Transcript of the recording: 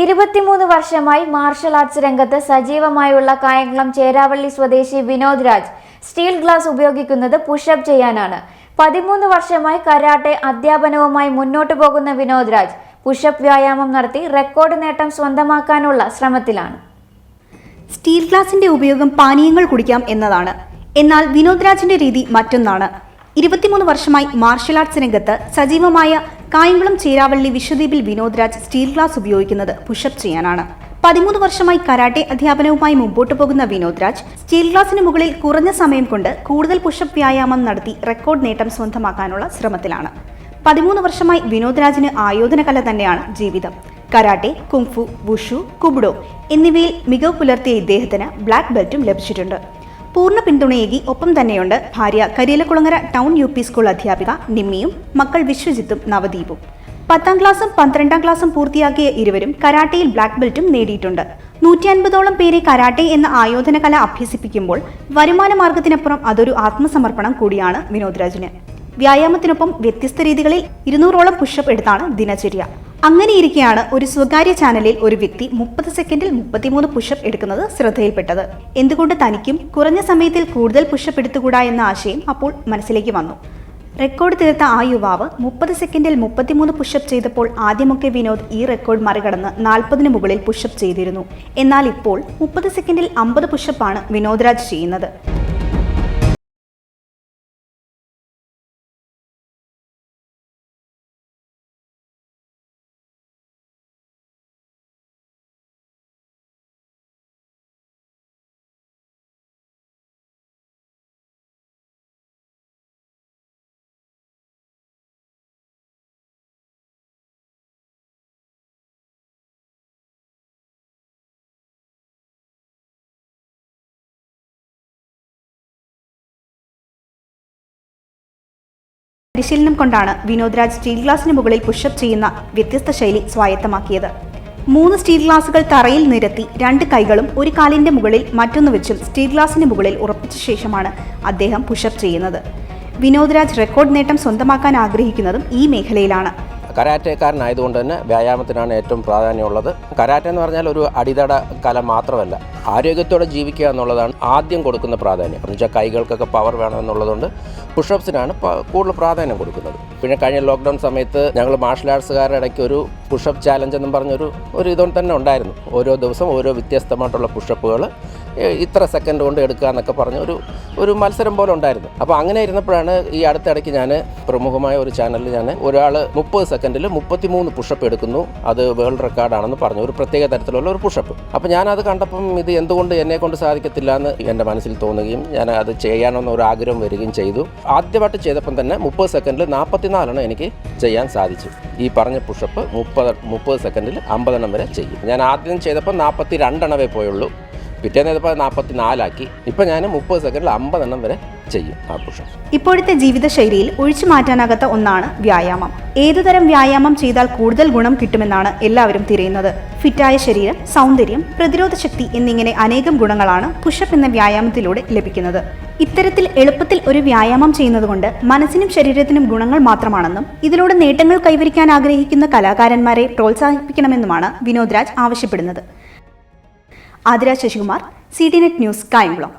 ഇരുപത്തിമൂന്ന് വർഷമായി marshal arts രംഗത്ത് സജീവമായുള്ള കായംകുളം ചേരാവള്ളി സ്വദേശി വിനോദ് രാജ് സ്റ്റീൽ ഗ്ലാസ് ഉപയോഗിക്കുന്നത് പുഷപ്പ് ചെയ്യാനാണ്. പതിമൂന്ന് വർഷമായി കരാട്ടെ അധ്യാപനവുമായി മുന്നോട്ടു പോകുന്ന വിനോദ് രാജ് പുഷപ്പ് വ്യായാമം നടത്തി റെക്കോർഡ് നേട്ടം സ്വന്തമാക്കാനുള്ള ശ്രമത്തിലാണ്. സ്റ്റീൽ ഗ്ലാസിന്റെ ഉപയോഗം പാനീയങ്ങൾ കുടിക്കാം എന്നതാണ്. എന്നാൽ വിനോദ് രാജിന്റെ രീതി മറ്റൊന്നാണ്. ഇരുപത്തിമൂന്ന് വർഷമായി മാർഷൽ ആർട്സ് രംഗത്ത് സജീവമായ കായംകുളം ചീരാവള്ളി വിശ്വദ്വീപിൽ വിനോദ് രാജ് സ്റ്റീൽ ഗ്ലാസ് ഉപയോഗിക്കുന്നത് പുഷപ്പ് ചെയ്യാനാണ്. പതിമൂന്ന് വർഷമായി കരാട്ടെ അധ്യാപനവുമായി മുമ്പോട്ട് പോകുന്ന വിനോദ് രാജ് സ്റ്റീൽ ഗ്ലാസിന് മുകളിൽ കുറഞ്ഞ സമയം കൊണ്ട് കൂടുതൽ പുഷപ്പ് വ്യായാമം നടത്തി റെക്കോർഡ് നേട്ടം സ്വന്തമാക്കാനുള്ള ശ്രമത്തിലാണ്. പതിമൂന്ന് വർഷമായി വിനോദ് രാജിന് ആയോധന കല തന്നെയാണ് ജീവിതം. കരാട്ടെ കുങ്ഫു വുഷു കുബുഡോ എന്നിവയിൽ മികവ് പുലർത്തിയ ഇദ്ദേഹത്തിന് ബ്ലാക്ക് ബെൽറ്റും ലഭിച്ചിട്ടുണ്ട്. പൂർണ പിന്തുണയേകി ഒപ്പം തന്നെയുണ്ട് ഭാര്യ Kariyalakkulangara town U P school അധ്യാപിക നിമ്മിയും മക്കൾ വിശ്വജിത്തും നവദീപും. പത്താം ക്ലാസ്സും പന്ത്രണ്ടാം ക്ലാസ്സും പൂർത്തിയാക്കിയ ഇരുവരും കരാട്ടയിൽ ബ്ലാക്ക് ബെൽറ്റും നേടിയിട്ടുണ്ട്. നൂറ്റി അൻപതോളം പേരെ കരാട്ടെ എന്ന ആയോധന കല അഭ്യസിപ്പിക്കുമ്പോൾ വരുമാന മാർഗത്തിനപ്പുറം അതൊരു ആത്മസമർപ്പണം കൂടിയാണ് വിനോദ് രാജിന് വ്യായാമത്തിനൊപ്പം വ്യത്യസ്ത രീതികളിൽ ഇരുന്നൂറോളം പുഷപ്പ് എടുത്താണ് ദിനചര്യ. അങ്ങനെയിരിക്കെയാണ് ഒരു സ്വകാര്യ ചാനലിൽ ഒരു വ്യക്തി മുപ്പത് സെക്കൻഡിൽ മുപ്പത്തിമൂന്ന് പുഷപ്പ് എടുക്കുന്നത് ശ്രദ്ധയിൽപ്പെട്ടത്. എന്തുകൊണ്ട് തനിക്കും കുറഞ്ഞ സമയത്തിൽ കൂടുതൽ പുഷപ്പ് എടുത്തുകൂടാ എന്ന ആശയം അപ്പോൾ മനസ്സിലേക്ക് വന്നു. റെക്കോർഡ് തീർത്ത ആ യുവാവ് മുപ്പത് സെക്കൻഡിൽ മുപ്പത്തിമൂന്ന് പുഷപ്പ് ചെയ്തപ്പോൾ ആദ്യമൊക്കെ വിനോദ് ഈ റെക്കോർഡ് മറികടന്ന് നാൽപ്പതിന് മുകളിൽ പുഷപ്പ് ചെയ്തിരുന്നു. എന്നാൽ ഇപ്പോൾ മുപ്പത് സെക്കൻഡിൽ അമ്പത് പുഷപ്പാണ് വിനോദ് രാജ് ചെയ്യുന്നത്. പരിശീലനം കൊണ്ടാണ് വിനോദ് രാജ് സ്റ്റീൽ ഗ്ലാസിന് മുകളിൽ പുഷപ്പ് ചെയ്യുന്ന വ്യത്യസ്ത ശൈലി സ്വായത്തമാക്കിയത്. മൂന്ന് സ്റ്റീൽ ഗ്ലാസുകൾ തറയിൽ നിരത്തി രണ്ട് കൈകളും ഒരു കാലിന്റെ മുകളിൽ മറ്റൊന്ന് വെച്ചും സ്റ്റീൽ ഗ്ലാസിന് മുകളിൽ ഉറപ്പിച്ച ശേഷമാണ് അദ്ദേഹം പുഷപ്പ് ചെയ്യുന്നത്. വിനോദ് രാജ് റെക്കോർഡ് നേട്ടം സ്വന്തമാക്കാൻ ആഗ്രഹിക്കുന്നതും ഈ മേഖലയിലാണ്. കരാറ്റക്കാരനായതുകൊണ്ട് തന്നെ വ്യായാമത്തിനാണ് ഏറ്റവും പ്രാധാന്യമുള്ളത്. കരാറ്റ എന്ന് പറഞ്ഞാൽ ഒരു അടിതട കല മാത്രമല്ല. ആരോഗ്യത്തോടെ ജീവിക്കുക എന്നുള്ളതാണ് ആദ്യം കൊടുക്കുന്ന പ്രാധാന്യം. എന്ന് വെച്ചാൽ കൈകൾക്കൊക്കെ പവർ വേണമെന്നുള്ളതുകൊണ്ട് പുഷപ്സിനാണ് കൂടുതൽ പ്രാധാന്യം കൊടുക്കുന്നത്. പിന്നെ കഴിഞ്ഞ ലോക്ക്ഡൗൺ സമയത്ത് ഞങ്ങൾ മാർഷൽ ആർട്സുകാരുടെ ഇടയ്ക്ക് ഒരു പുഷപ്പ് ചാലഞ്ച് എന്നും പറഞ്ഞൊരു ഒരു ഇതുകൊണ്ട് തന്നെ ഉണ്ടായിരുന്നു. ഓരോ ദിവസം ഓരോ വ്യത്യസ്തമായിട്ടുള്ള പുഷപ്പുകൾ ഇത്ര സെക്കൻഡ് കൊണ്ട് എടുക്കുക എന്നൊക്കെ പറഞ്ഞ് ഒരു ഒരു മത്സരം പോലെ ഉണ്ടായിരുന്നു. അപ്പോൾ അങ്ങനെ ഇരുന്നപ്പോഴാണ് ഈ അടുത്തിടയ്ക്ക് ഞാൻ പ്രമുഖമായ ഒരു ചാനലിൽ ഞാൻ ഒരാൾ മുപ്പത് സെക്കൻഡിൽ മുപ്പത്തിമൂന്ന് പുഷപ്പ് എടുക്കുന്നു. അത് വേൾഡ് റെക്കോർഡാണെന്ന് പറഞ്ഞു. ഒരു പ്രത്യേക തരത്തിലുള്ള ഒരു പുഷപ്പ് അപ്പോൾ ഞാനത് കണ്ടപ്പം ഇത് എന്തുകൊണ്ട് എന്നെ കൊണ്ട് സാധിക്കത്തില്ല എന്ന് എന്റെ മനസ്സിൽ തോന്നുകയും ഞാൻ അത് ചെയ്യാനെന്ന ഒരു ആഗ്രഹം വരികയും ചെയ്തു. ആദ്യമായിട്ട് ചെയ്തപ്പം തന്നെ മുപ്പത് സെക്കൻഡിൽ നാൽപ്പത്തിനാലെണ്ണം എനിക്ക് ചെയ്യാൻ സാധിച്ചു. ഈ പറഞ്ഞ പുഷപ്പ് മുപ്പത് മുപ്പത് സെക്കൻഡിൽ അമ്പതെണ്ണം വരെ ചെയ്യും. ഞാൻ ആദ്യം ചെയ്തപ്പോൾ നാൽപ്പത്തി രണ്ടെണ്ണമേ പോയുള്ളൂ. പിറ്റേന്ന് ചിലപ്പോൾ നാൽപ്പത്തി നാലാക്കി ഇപ്പം ഞാൻ മുപ്പത് സെക്കൻഡിൽ അമ്പതെണ്ണം വരെ ചെയ്യും ആ പുഷപ്പ്. ഇപ്പോഴത്തെ ജീവിതശൈലിയിൽ ഒഴിച്ചു മാറ്റാനാകാത്ത ഒന്നാണ് വ്യായാമം. ഏതുതരം വ്യായാമം ചെയ്താൽ കൂടുതൽ ഗുണം കിട്ടുമെന്നാണ് എല്ലാവരും തിരയുന്നത്. ഫിറ്റായ ശരീരം സൗന്ദര്യം പ്രതിരോധ ശക്തി എന്നിങ്ങനെ അനേകം ഗുണങ്ങളാണ് പുഷപ്പ് എന്ന വ്യായാമത്തിലൂടെ ലഭിക്കുന്നത്. ഇത്തരത്തിൽ എളുപ്പത്തിൽ ഒരു വ്യായാമം ചെയ്യുന്നതുകൊണ്ട് മനസ്സിനും ശരീരത്തിനും ഗുണങ്ങൾ മാത്രമാണെന്നും ഇതിലൂടെ നേട്ടങ്ങൾ കൈവരിക്കാൻ ആഗ്രഹിക്കുന്ന കലാകാരന്മാരെ പ്രോത്സാഹിപ്പിക്കണമെന്നുമാണ് വിനോദ് രാജ് ആവശ്യപ്പെടുന്നത്. Athira Sasikumar C D net news Kayamkulam.